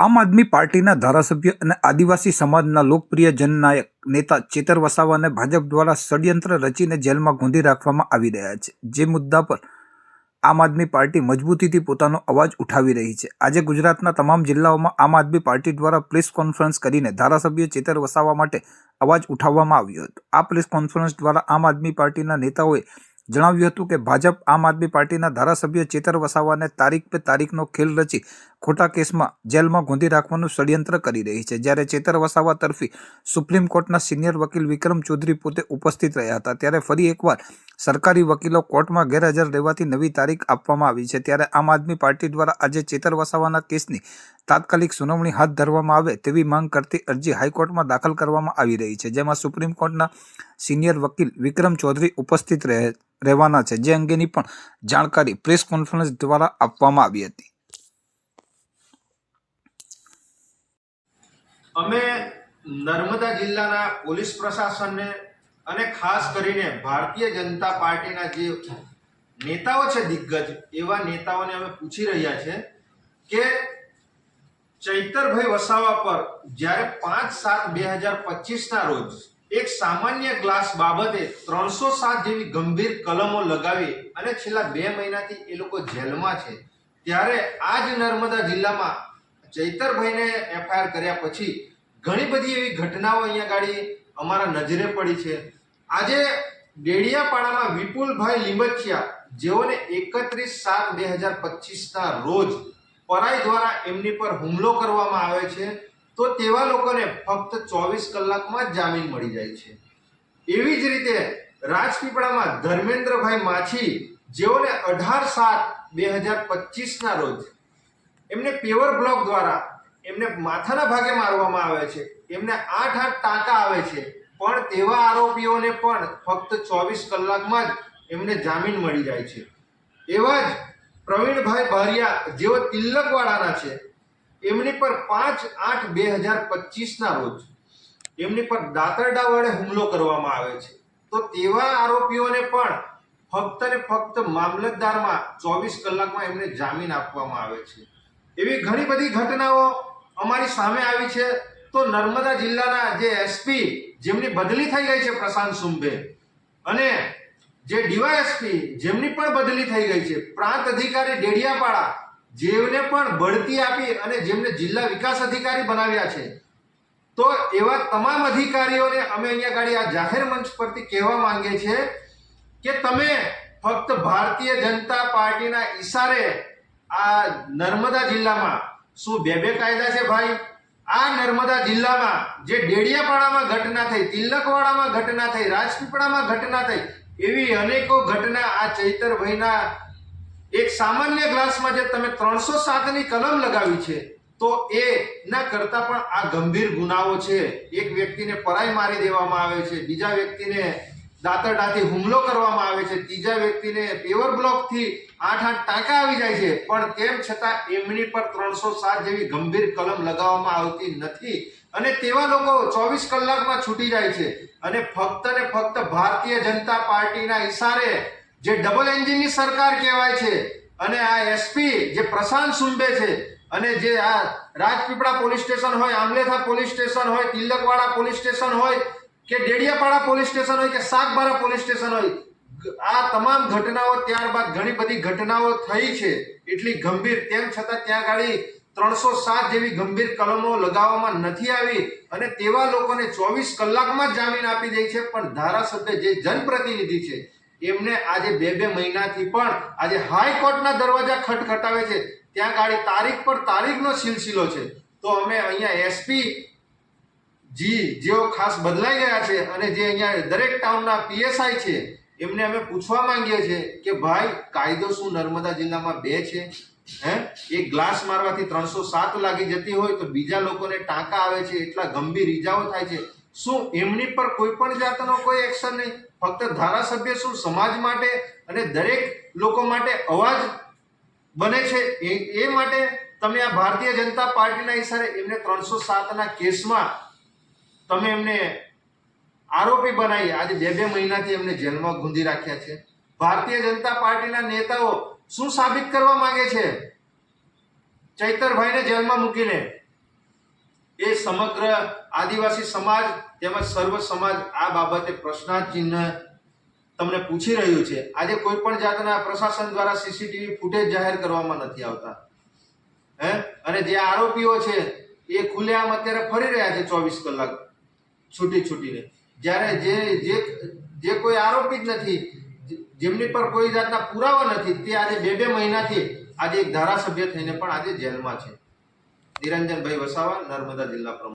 આમ આદમી પાર્ટીના ધારાસભ્ય અને આદિવાસી સમાજના લોકપ્રિય જનનાયક નેતા ચેતર વસાવાને ભાજપ દ્વારા ષડયંત્ર રચીને જેલમાં ગોંધી રાખવામાં આવી રહ્યા છે. જે મુદ્દા પર આમ આદમી પાર્ટી મજબૂતીથી પોતાનો અવાજ ઉઠાવી રહી છે. આજે ગુજરાતના તમામ જિલ્લાઓમાં આમ આદમી પાર્ટી દ્વારા પ્રેસ કોન્ફરન્સ કરીને ધારાસભ્ય ચેતર વસાવા માટે અવાજ ઉઠાવવામાં આવ્યો હતો. આ પ્રેસ કોન્ફરન્સ દ્વારા આમ આદમી પાર્ટીના નેતાઓએ જણાવ્યું હતું કે ભાજપ આમ આદમી પાર્ટીના ધારાસભ્ય ચેતર વસાવાને તારીખ પે તારીખનો ખેલ રચી ખોટા કેસમાં જેલમાં ગોંધી રાખવાનું ષડયંત્ર કરી રહી છે. જ્યારે ચેતર વસાવા તરફી સુપ્રીમ કોર્ટના સિનિયર વકીલ વિક્રમ ચૌધરી પોતે ઉપસ્થિત રહ્યા હતા. ત્યારે ફરી એકવાર સરકારી વકીલો કોર્ટમાં ગેરહાજર રહેવાથી નવી તારીખ આપવામાં આવી છે. ત્યારે આમ આદમી પાર્ટી દ્વારા આજે ચેતર વસાવાના કેસની તાત્કાલિક સુનાવણી હાથ ધરવામાં આવે તેવી માંગ કરતી અરજી હાઈકોર્ટમાં દાખલ કરવામાં આવી રહી છે, જેમાં સુપ્રીમ કોર્ટના સિનિયર વકીલ વિક્રમ ચૌધરી ઉપસ્થિત રહે, રહેવાના છે. જે અંગેની પણ જાણકારી પ્રેસ કોન્ફરન્સ દ્વારા આપવામાં આવી હતી. અમે નર્મદા જિલ્લાના પોલીસ પ્રશાસનને અને ખાસ કરીને ભારતીય જનતા પાર્ટીના જે નેતાઓ છે દિગ્ગજ, એવા નેતાઓને અમે પૂછી રહ્યા છે કે ચૈતરભાઈ વસાવા પર જ્યારે પાંચ સાત બે હજાર પચીસના રોજ એક સામાન્ય ગ્લાસ બાબતે ત્રણસો સાત જેવી ગંભીર કલમો લગાવી અને છેલ્લા બે મહિનાથી એ લોકો જેલમાં છે, ત્યારે આ જ નર્મદા જિલ્લામાં ચૈતરભાઈને એફઆઈઆર કર્યા પછી ઘણી બધી એવી ઘટનાઓ અહીંયા ગાડી અમારા નજરે પડી છે. આજે ડેડિયાપાડામાં વિપુલભાઈ લીમચિયા જેઓને એકત્રીસ સાત બે હજાર પચીસના રોજ પરાઈ દ્વારા એમની પર હુમલો કરવામાં આવે છે, તો તેવા લોકોને ફક્ત ચોવીસ કલાકમાં જામીન મળી જાય છે. એવી જ રીતે રાજપીપળામાં ધર્મેન્દ્રભાઈ માછી, જેઓને અઢાર સાત બે હજાર પચીસના રોજ એમને પેવર બ્લોક દ્વારા એમને માથાના ભાગે મારવામાં આવે છે. એમને આઠ આઠ ટાંકા આવે છે. પણ તેવા આરોપીઓને પણ ફક્ત ચોવીસ કલાકમાં જ એમને જામીન મળી જાય છે. એવા જ પ્રવીણભાઈ બારિયા, જેઓ તિલકવાડાના છે, એમની પર પાંચ આઠ બે હજાર પચીસના રોજ એમની પર દાતરડા વડે હુમલો કરવામાં આવે છે. તો તેવા આરોપીઓને પણ ફક્ત ને ફક્ત મામલતદારમાં ચોવીસ કલાકમાં એમને જામીન આપવામાં આવે છે. એવી ઘણી બધી ઘટનાઓ અમારી સામે આવી છે. તો નર્મદા જિલ્લાના જે એસપી જેમની બદલી થઈ ગઈ છે પ્રશાંત સુંભે અને જે ડીવાયએસપી જેમની પણ બદલી થઈ ગઈ છે. પ્રાંત અધિકારી ડેડિયાપાડા જેમને પણ બઢતી આપી અને જેમને જિલ્લા વિકાસ અધિકારી બનાવ્યા છે. તો એવા તમામ અધિકારીઓને અમે અહીંયા ગાડી આ જાહેર મંચ પરથી કહેવા માંગીએ છીએ કે તમે ફક્ત ભારતીય જનતા પાર્ટીના ઈશારે આ નર્મદા જિલ્લામાં શું બે બે કાયદા છે ભાઈ? આ નર્મદા જિલ્લામાં જે ડેડિયાપાડામાં ઘટના થઈ, તિલકવાડામાં ઘટના થઈ, રાજપીપળામાં ઘટના થઈ, એવી અનેકો ઘટના આ ચૈતરભાઈના એક સામાન્ય ગ્લાસમાં જે તમે ત્રણસો સાતની કલમ લગાવી છે, તો એ ના કરતા પણ આ ગંભીર ગુનાઓ છે. એક વ્યક્તિને પરાઈ મારી દેવામાં આવે છે, બીજા વ્યક્તિને દાંતરડાથી હુમલો કરવામાં આવે છે. ત્રીજા વ્યક્તિને પેવર બ્લોકથી આઠ આઠ ટાંકા આવી જાય છે. પણ તેમ છતાં એમની પર ત્રણસો સાત જેવી ગંભીર કલમ લગાવવામાં આવતી નથી. અને તેવા લોકો ચોવીસ કલાકમાં છૂટી જાય છે. અને ફક્ત ને ફક્ત ભારતીય જનતા પાર્ટીના ઈશારે જે ડબલ એન્જિનની સરકાર કહેવાય છે અને આ એસપી જે પ્રશાંત સુંબે છે અને જે આ રાજપીપળા પોલીસ સ્ટેશન હોય, આમલેથા પોલીસ સ્ટેશન હોય, તિલકવાડા પોલીસ સ્ટેશન હોય કે ડેડિયાપાડા પોલીસ સ્ટેશન હોય કે સાગબારા પોલીસ સ્ટેશન હોય, આ તમામ ઘટનાઓ ત્યારબાદ ઘણી બધી ઘટનાઓ થઈ છે. એટલી ગંભીર, તેમ છતાં ત્યાં ગાડી ત્રણસો સાત જેવી ગંભીર કલમો લગાવવામાં નથી આવી અને તેવા લોકોને ચોવીસ કલાકમાં જામીન આપી દે છે. પણ ધારાસભ્ય જે જનપ્રતિનિધિ છે, એમને આજે બે બે મહિનાથી પણ આજે હાઈકોર્ટના દરવાજા ખટખટાવે છે. ત્યાં ગાડી તારીખ પર તારીખનો સિલસિલો છે. તો અમે અહીંયા એસપી જી, જેઓ ખાસ બદલાઈ ગયા છે અને જે અહીંયા દરેક ટાઉનના પીએસઆઈ છે, એમને અમે પૂછવા માંગીએ છીએ કે ભાઈ, કાયદો શું નર્મદા જિલ્લામાં બે છે? હે? એક ગ્લાસ મારવાથી ત્રણસો સાત લાગી જતી હોય તો બીજા લોકોને ટાંકા આવે છે, એટલા ગંભીર ઈજાઓ થાય છે. શું એમની પર કોઈ પણ જાતનો કોઈ એક્શન નહીં? ફક્ત ધારાસભ્ય શું સમાજ માટે અને દરેક લોકો માટે અવાજ બને છે? એ માટે તમે આ ભારતીય જનતા પાર્ટીના ઈશારે એમને ત્રણસો સાતના કેસમાં તમે એમને આરોપી બનાવી. આજે બે બે મહિનાથી એમને જેલમાં ગુંદી રાખ્યા છે. ભારતીય જનતા પાર્ટીના નેતાઓ શું સાબિત કરવા માંગે છે? ચૈતરભાઈને જેલમાં મૂકીને. એ સમગ્ર આદિવાસી સમાજ તેમજ સર્વ સમાજ આ બાબતે પ્રશ્નાર્થ તમને પૂછી રહ્યું છે. આજે કોઈ પણ જાતના પ્રશાસન દ્વારા સીસીટીવી ફૂટેજ જાહેર કરવામાં નથી આવતા. હે? અને જે આરોપીઓ છે, એ ખુલ્લેઆમ અત્યારે ફરી રહ્યા છે ચોવીસ કલાક. છૂટી છૂટીને જ્યારે જે જે જે કોઈ આરોપી જ નથી, જેમની પર કોઈ જાતના પુરાવા નથી, તે આજે બે બે મહિનાથી આજે એક ધારાસભ્ય થઈને પણ આજે જેલમાં છે. નિરંજનભાઈ વસાવા, નર્મદા જિલ્લા પ્રમુખ.